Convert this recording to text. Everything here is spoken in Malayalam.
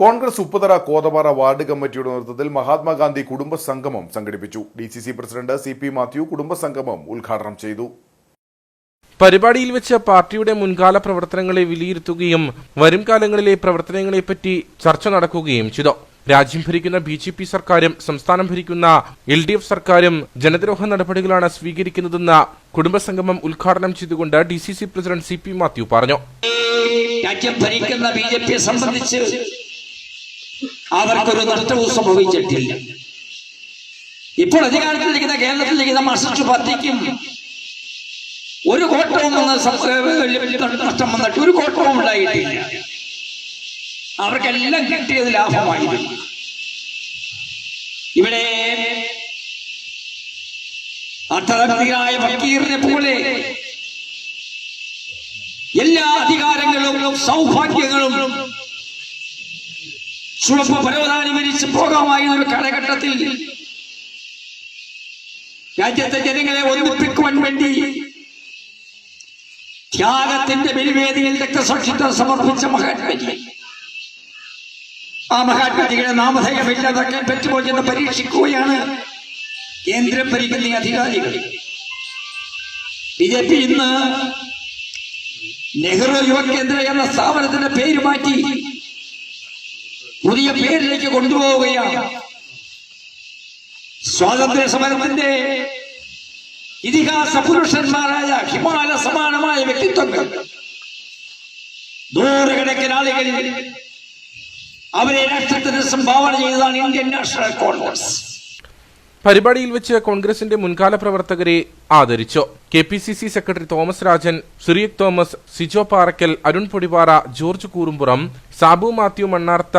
കോൺഗ്രസ് ഉപ്പുതറ കോതപാറ വാർഡ് കമ്മിറ്റിയുടെ നേതൃത്വത്തിൽ മഹാത്മാഗാന്ധി കുടുംബ സംഗമം സംഘടിപ്പിച്ചു. D C C president C P Mathew കുടുംബ സംഗമം ഉദ്ഘാടനം ചെയ്തു. പരിപാടിയിൽ വെച്ച് പാർട്ടിയുടെ മുൻകാല പ്രവർത്തനങ്ങളെ വിലയിരുത്തുകയും വരും കാലങ്ങളിലെ പ്രവർത്തനങ്ങളെപ്പറ്റി ചർച്ച നടക്കുകയും ചെയ്തു. രാജ്യം ഭരിക്കുന്ന ബി ജെ പി സർക്കാരും സംസ്ഥാനം ഭരിക്കുന്ന എൽ ഡി എഫ് സർക്കാരും ജനദ്രോഹ നടപടികളാണ് സ്വീകരിക്കുന്നതെന്ന് കുടുംബസംഗമം ഉദ്ഘാടനം ചെയ്തുകൊണ്ട് D C C president C P Mathew പറഞ്ഞു. രാജ്യം ഭരിക്കുന്ന ബി ജെ പിയെ സംബന്ധിച്ച് അവർക്കൊരു നഷ്ടവും സംഭവിച്ചിട്ടില്ല ഇപ്പോൾ അധികാരത്തിലിരിക്കുന്ന കേരളത്തിലിരിക്കുന്ന മാർക്സിസ്റ്റ് പാർട്ടിക്കും ഒരു കോട്ടവും നഷ്ടം വന്നിട്ട് ഒരു കോട്ടവും ഉണ്ടായിട്ടില്ല. അവർക്കെല്ലാം കിട്ടിയത് ലാഭമായിരുന്നു. ഇവിടെ അർത്ഥതന്ത്രിയായ ഫക്കീറിനെ പോലെ എല്ലാ അധികാരങ്ങളും സൗഭാഗ്യങ്ങളും സുലഭ പരവതാനി മരിച്ചു പോകാമായിരുന്ന ഒരു കാലഘട്ടത്തിൽ രാജ്യത്തെ ജനങ്ങളെ ഒന്നിപ്പിക്കുവാൻ വേണ്ടി ത്യാഗത്തിന്റെ ബലിവേദിയിൽ രക്തസാക്ഷിത്വം സമർപ്പിച്ച മഹാത്മജി. ആ മഹാത്മജിയുടെ പറ്റുമോ എന്ന് പരീക്ഷിക്കുകയാണ് കേന്ദ്രം ഭരിക്കുന്ന അധികാരികൾ. ബി ജെ പി ഇന്ന് നെഹ്റു യുവകേന്ദ്ര എന്ന സ്ഥാപനത്തിന്റെ പേര് മാറ്റി പുതിയ പേരിലേക്ക് കൊണ്ടുപോവുകയാണ്. സ്വാതന്ത്ര്യ സമരത്തിന്റെ ഇതിഹാസ പുരുഷന്മാരായ ഹിമാല സമാനമായ വ്യക്തിത്വങ്ങൾ. നൂറുകണക്കിന് ആളുകൾ അവരെ രാഷ്ട്രത്തിന് സംഭാവന ചെയ്തതാണ് ഇന്ത്യൻ നാഷണൽ കോൺഗ്രസ്. പരിപാടിയിൽ വെച്ച് കോൺഗ്രസിന്റെ മുൻകാല പ്രവർത്തകരെ ആദരിച്ചു. K P C C secretary Thomas Rajan സുരിയക് Thomas Sijo Parakkal Arun Podipara George Koorumpuram Sabu Mathew Mannartha